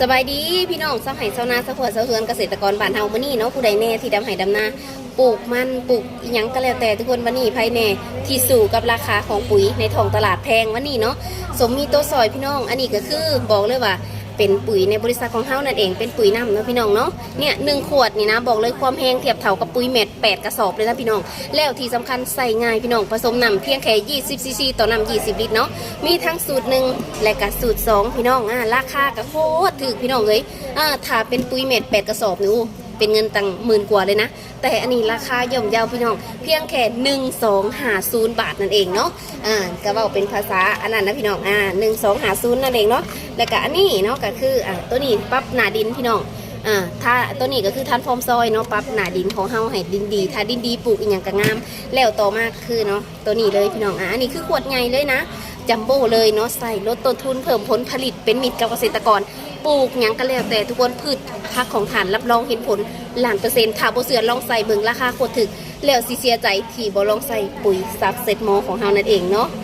สบายดีพี่น้องเสาไห้ชานาเสาวผัวสาเฮือนเกษตรกรบ้านเฮามื้อนี้เนาะผู้ใดแน่ที่ดำไห้ดำนาปลูกมันปลูกอิหยังก็แล้วแต่ทุกคนวันนี้ภายแน่ที่สู่กับราคาของปุ๋ยในท้องตลาดแพงวันนี้เนาะสมมีตัวซอยพี่น้อง อันนี้ก็คือบอกเลยว่า เป็นปุ๋ยในบริษัทของเฮานั่นเองเป็นปุ๋ยน้ำนะพี่น้องเนาะเนี่ยหนึ่งขวดนี่นะบอกเลยความแห้งเทียบเท่ากับปุ๋ยเม็ดแปดกระสอบเลยนะพี่น้อง แล้วที่สำคัญใส่ง่ายพี่น้องผสมน้ำเพียงแค่ 20ซีซีต่อน้ำ20 ลิตรเนาะมีทั้งสูตรหนึ่งและก็สูตรสองพี่น้องอ่าราคาก็โคตรถูกพี่น้องเลยอ่าถ้าเป็นปุ๋ยเม็ดแปดกระสอบนี่อู้ เป็นเงินตังหมื่นกว่าเลยนะ แต่อันนี้ราคาย่อมเยาวพี่น้อง เพียงแค่หนึ่งสองหาศูนย์บาทนั่นเองเนาะอ่าก็เว่าเป็นภาษาอันนั้นนะพี่น้องอ่าหนึ่งสองหาศูนย์นั่นเองเนาะแล้วก็อันนี้เนาะก็คืออ่าตัวนี้ปรับหนาดินพี่น้องอ่าถ้าตัวนี้ก็คือท่านฟอร์มซอยเนาะปรับหนาดินของเฮาให้ดินดี ถ้าดินดีปลูกอีกอย่างก็งาม แล้วต่อมาคือเนาะตัวนี้เลยพี่น้องอะอันนี้คือขวดใหญ่เลยนะจัมโบ้เลยเนาะใส่ลดต้นทุนเพิ่มผลผลิตเป็นมิตรกับเกษตรกร ปลูกหยังก็แล้วแต่ทุกคนพืชพักของฐานรับรองเห็นผลหลานเปอร์เซ็นต์ถ้าบ่เสือลองใส่เบิ่งราคาโคตรถึกแล้วสิเสียใจที่บ่ลองใส่ปุ๋ยซับเซตโมของเฮานั่นเองเนาะ